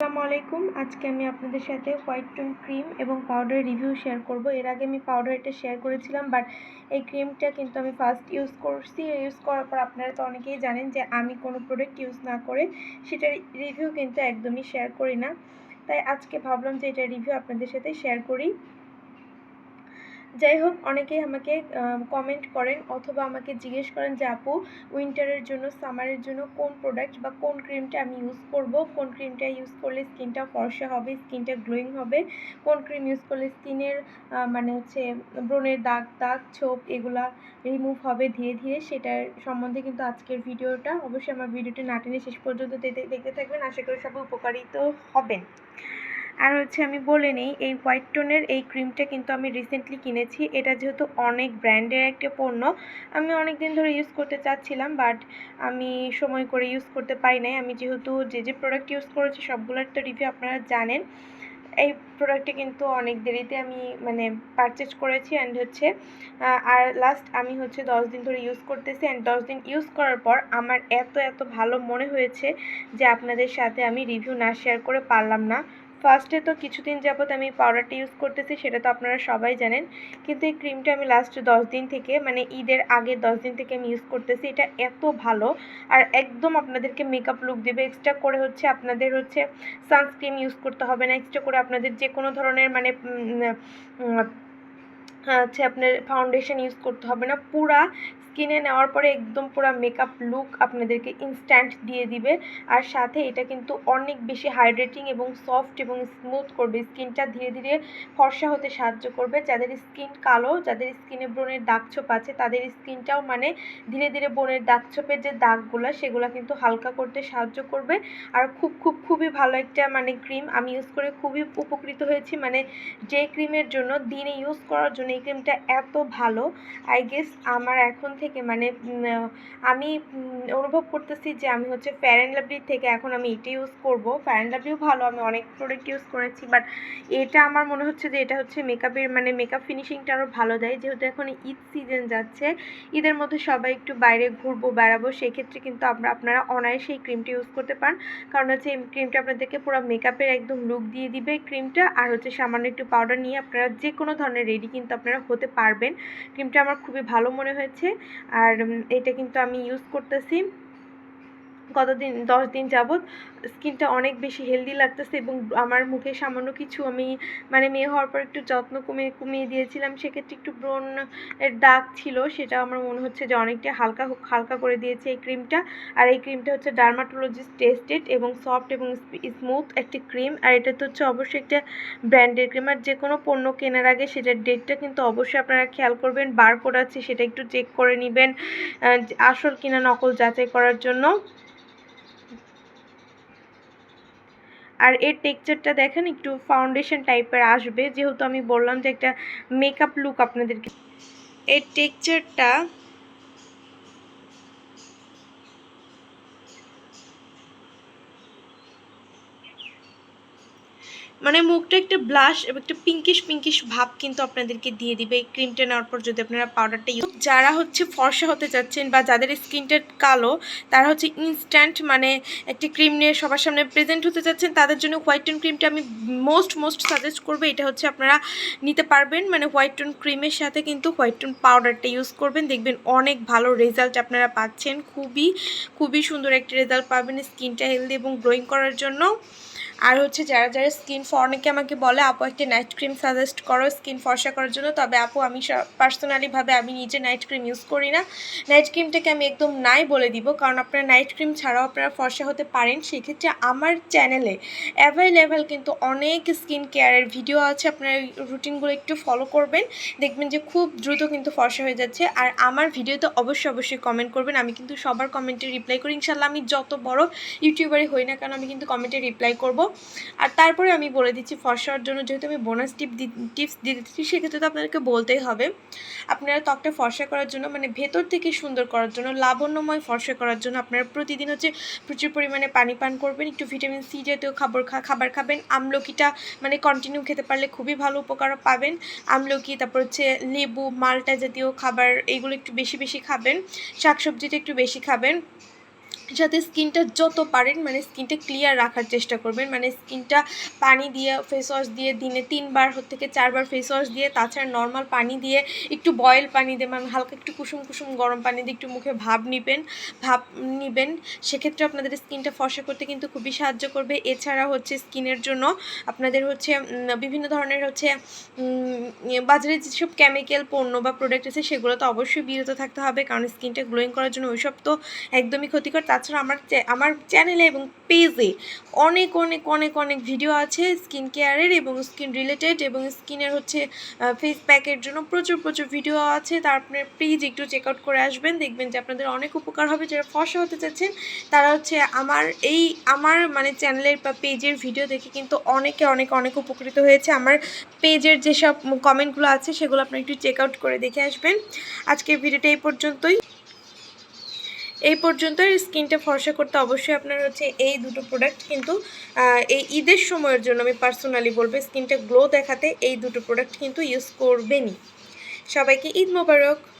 আসসালামু আলাইকুম। আজকে আমি আপনাদের সাথে হোয়াইট টোন ক্রিম এবং পাউডার রিভিউ শেয়ার করব। এর আগে আমি পাউডার এটা শেয়ার করেছিলাম, বাট এই ক্রিমটা কিন্তু আমি ফার্স্ট ইউজ করছি। ইউজ করার পর আপনারা তো অনেকেই জানেন যে আমি কোনো প্রোডাক্ট ইউজ না করে সেটার রিভিউ কিন্তু একদমই শেয়ার করি না। তাই আজকে ভাবলাম যে এটা রিভিউ আপনাদের সাথে শেয়ার করি। যাই হোক অনেকেই আমাকে কমেন্ট করেন অথবা আমাকে জিজ্ঞেস করেন যে, আপু উইন্টারের জন্য সামারের জন্য কোন প্রোডাক্ট বা কোন ক্রিমটা আমি ইউজ করব? কোন ক্রিমটা ইউজ করলে স্কিনটা ফর্সা হবে স্কিনটা গ্লোয়িং হবে? কোন ক্রিম ইউজ করলে স্কিনের মানে হচ্ছে ব্রণের দাগ দাগ, ছোপ এগুলা রিমুভ হবে ধীরে ধীরে? সেটার সম্বন্ধে কিন্তু আজকের ভিডিওটা। অবশ্যই আমার ভিডিওটি না টেনে শেষ পর্যন্ত দেখতে থাকবেন। আশা করি সবাই উপকারিত হবেন। আর হচ্ছে আমি বলে নিই, এই হোয়াইট টোনের এই ক্রিমটা কিন্তু আমি রিসেন্টলি কিনেছি। এটা যেহেতু অনেক ব্র্যান্ডের একটা পণ্য, আমি অনেক দিন ধরে ইউজ করতে চাচ্ছিলাম বাট আমি সময় করে ইউজ করতে পারি নাই। আমি যেহেতু যে যে প্রোডাক্ট ইউজ করেছি, সবগুলোর তো রিভিউ আপনারা জানেন। এই প্রোডাক্টটি কিন্তু অনেক দেরিতে আমি মানে পারচেজ করেছি অ্যান্ড হচ্ছে আর লাস্ট আমি হচ্ছে দশ দিন ধরে ইউজ করতেছি অ্যান্ড দশ দিন ইউজ করার পর আমার এত এত ভালো মনে হয়েছে যে আপনাদের সাথে আমি রিভিউ না শেয়ার করে পারলাম না। ফার্স্টে তো কিছুদিন যাবৎ আমি পাউডারটা ইউজ করতেছি, সেটা তো আপনারা সবাই জানেন। কিন্তু এই ক্রিমটা আমি লাস্ট দশ দিন থেকে মানে ঈদের আগের দশ দিন থেকে আমি ইউজ করতেছি। এটা এত ভালো। আর একদম আপনাদেরকে মেকআপ লুক দেবে। এক্সট্রা করে হচ্ছে আপনাদের হচ্ছে সানস্ক্রিন ইউজ করতে হবে না। এক্সট্রা করে আপনাদের যে কোনো ধরনের মানে হচ্ছে আপনার ফাউন্ডেশন ইউজ করতে হবে না। পুরা স্কিনে নেওয়ার পরে একদম পুরা মেকআপ লুক আপনাদেরকে ইনস্ট্যান্ট দিয়ে দিবে। আর সাথে এটা কিন্তু অনেক বেশি হাইড্রেটিং এবং সফট এবং স্মুথ করবে। স্কিনটা ধীরে ধীরে ফর্সা হতে সাহায্য করবে। যাদের স্কিন কালো, যাদের স্কিনে ব্রণের দাগছোপ আছে, তাদের স্কিনটাও মানে ধীরে ধীরে ব্রণের দাগছোপের যে দাগগুলো, সেগুলো কিন্তু হালকা করতে সাহায্য করবে। আর খুব খুব, খুবই ভালো একটা মানে ক্রিম আমি ইউজ করে খুবই উপকৃত হয়েছি। মানে যে ক্রিমের জন্য দিনে ইউজ করার জন্য এই ক্রিমটা এত ভালো। আই গেস আমার এখন থেকে মানে আমি অনুভব করতেছি যে আমি হচ্ছে ফ্যার অ্যান্ড লাভলির থেকে এখন আমি এটা ইউজ করব। ফ্যার অ্যান্ড লাভলিও ভালো, আমি অনেক প্রোডাক্ট ইউজ করেছি বাট এটা আমার মনে হচ্ছে যে এটা হচ্ছে মেকআপের মানে মেকআপ ফিনিশিংটা আরও ভালো দেয়। যেহেতু এখন ঈদ সিজন যাচ্ছে, ঈদের মধ্যে সবাই একটু বাইরে ঘুরবো, বেড়াবো, সেক্ষেত্রে কিন্তু আমরা, আপনারা অনায়াসে এই ক্রিমটা ইউজ করতে পারেন। কারণ হচ্ছে এই ক্রিমটা আপনাদেরকে পুরো মেকআপের একদম লুক দিয়ে দিবে ক্রিমটা আর হচ্ছে সামান্য একটু পাউডার নিয়ে আপনারা যে কোনো ধরনের রেডি কিন্তু আপনারা হতে পারবেন। ক্রিমটা আমার খুবই ভালো মনে হয়েছে। আর এটা কিন্তু আমি ইউজ করতেছি। কতদিন, দশ দিন যাবৎ স্কিনটা অনেক বেশি হেলদি লাগতেছে এবং আমার মুখে সামান্য কিছু আমি মানে মেয়ে হওয়ার পর একটু যত্ন কমিয়ে কমিয়ে দিয়েছিলাম। সেক্ষেত্রে একটু ব্রণ এর দাগ ছিল, সেটা আমার মনে হচ্ছে যে অনেকটা হালকা হালকা করে দিয়েছে এই ক্রিমটা আর এই ক্রিমটা হচ্ছে ডার্মাটোলজিস্ট টেস্টেড এবং সফট এবং স্মুথ একটি ক্রিম আর এটা তো হচ্ছে অবশ্যই একটা ব্র্যান্ডের ক্রিম আর যে কোনো পণ্য কেনার আগে সেটার ডেটটা কিন্তু অবশ্যই আপনারা খেয়াল করবেন। বার কোড আছে, সেটা একটু চেক করে নেবেন আসল কিনা নকল যাচাই করার জন্য। আর এর টেক্সচারটা দেখেন, একটু ফাউন্ডেশন টাইপের আসবে। যেহেতু আমি বললাম যে একটা মেকআপ লুক আপনাদেরকে। এর টেক্সচারটা মানে মুখটা একটা ব্লাশ এবং একটা পিঙ্কিশ পিঙ্কিশ ভাব কিন্তু আপনাদেরকে দিয়ে দিবে। এই ক্রিমটা নেওয়ার পর যদি আপনারা পাউডারটা ইউজ যারা হচ্ছে ফর্সা হতে চাচ্ছেন বা যাদের স্কিনটা কালো, তারা হচ্ছে ইনস্ট্যান্ট মানে একটি ক্রিম নিয়ে সবার সামনে প্রেজেন্ট হতে চাচ্ছেন, তাদের জন্য হোয়াইট টোন ক্রিমটা আমি মোস্ট মোস্ট সাজেস্ট করব। এটা হচ্ছে আপনারা নিতে পারবেন। মানে হোয়াইট টোন ক্রিমের সাথে কিন্তু হোয়াইট টোন পাউডারটা ইউজ করবেন। দেখবেন অনেক ভালো রেজাল্ট আপনারা পাচ্ছেন। খুবই খুবই সুন্দর একটি রেজাল্ট পাবেন স্কিনটা হেলদি এবং গ্রোয়িং করার জন্য। আর হচ্ছে যারা যারা স্কিন অনেকে আমাকে বলে, আপু, একটি নাইট ক্রিম সাজেস্ট করো স্কিন ফর্সা করার জন্য। তবে আপু, আমি পার্সোনালিভাবে আমি নিজে নাইট ক্রিম ইউজ করি না। নাইট ক্রিমটাকে আমি একদম নাই বলে দিব, কারণ আপনারা নাইট ক্রিম ছাড়াও আপনারা ফর্সা হতে পারেন। সেক্ষেত্রে আমার চ্যানেলে অ্যাভেলেবেল কিন্তু অনেক স্কিন কেয়ারের ভিডিও আছে। আপনারা রুটিনগুলো একটু ফলো করবেন। দেখবেন যে খুব দ্রুত কিন্তু ফর্সা হয়ে যাচ্ছে। আর আমার ভিডিওতে অবশ্যই অবশ্যই কমেন্ট করবেন। আমি কিন্তু সবার কমেন্টে রিপ্লাই করি। ইনশাল্লাহ আমি যত বড় ইউটিউবারই হই না কেন, আমি কিন্তু কমেন্টে রিপ্লাই করব। আর তারপরে আমি বলে দিচ্ছি ফর্সার জন্য যেহেতু আমি বোনাস টিপ টিপস দিয়ে দিচ্ছি, সেক্ষেত্রে তো আপনাদেরকে বলতেই হবে। আপনারা ত্বকটা ফর্সা করার জন্য মানে ভেতর থেকে সুন্দর করার জন্য, লাবণ্যময় ফর্সা করার জন্য আপনারা প্রতিদিন হচ্ছে প্রচুর পরিমাণে পানি পান করবেন, একটু ভিটামিন সি জাতীয় খাবার খা, খাবার খাবেন, আমলকিটা মানে কন্টিনিউ খেতে পারলে খুবই ভালো উপকার পাবেন। আমলকি, তারপর হচ্ছে লেবু, মালটা জাতীয় খাবার, এইগুলো একটু বেশি বেশি খাবেন, শাকসবজিটা একটু বেশি খাবেন। সাথে স্কিনটা যত পারেন মানে স্কিনটা ক্লিয়ার রাখার চেষ্টা করবেন। মানে স্কিনটা পানি দিয়ে ফেস ওয়াশ দিয়ে দিনে তিনবার থেকে চারবার ফেস ওয়াশ দিয়ে, তাছাড়া নর্মাল পানি দিয়ে একটু বয়েল পানি দিয়ে মানে হালকা একটু কুসুম কুসুম গরম পানি দিয়ে একটু মুখে ভাব নিবেন ভাব নিবেন। সেক্ষেত্রে আপনাদের স্কিনটা ফসা করতে কিন্তু খুবই সাহায্য করবে। এছাড়া হচ্ছে স্কিনের জন্য আপনাদের হচ্ছে বিভিন্ন ধরনের হচ্ছে বাজারে যেসব কেমিক্যাল পণ্য বা প্রোডাক্ট আছে, সেগুলো তো অবশ্যই বিরত থাকতে হবে, কারণ স্কিনটা গ্লোয়িং করার জন্য ওইসব তো একদমই ক্ষতিকর। তাছাড়া আমার আমার চ্যানেলে এবং পেজে অনেক অনেক অনেক অনেক ভিডিও আছে স্কিন কেয়ারের এবং স্কিন রিলেটেড এবং স্কিনের হচ্ছে ফেস প্যাকের জন্য প্রচুর প্রচুর ভিডিও আছে। তার আপনার প্লিজ একটু চেক আউট করে আসবেন, দেখবেন যে আপনাদের অনেক উপকার হবে। যারা ফসা হতে চাচ্ছেন, তারা হচ্ছে আমার এই, আমার মানে চ্যানেলের বা পেজের ভিডিও দেখে কিন্তু অনেকে, অনেক অনেক উপকৃত হয়েছে। আমার পেজের যেসব কমেন্টগুলো আছে, সেগুলো আপনারা একটু চেক আউট করে দেখে আসবেন। আজকের ভিডিওটা এই পর্যন্তই। এই পর্যন্ত স্কিনটা ফর্সা করতে অবশ্যই আপনার হচ্ছে এই দুটো প্রোডাক্ট কিন্তু এই ঈদের সময়ের জন্য আমি পার্সোনালি বলব স্কিনটা গ্লো দেখাতে এই দুটো প্রোডাক্ট কিন্তু ইউজ করবেনই। সবাইকে ঈদ মোবারক।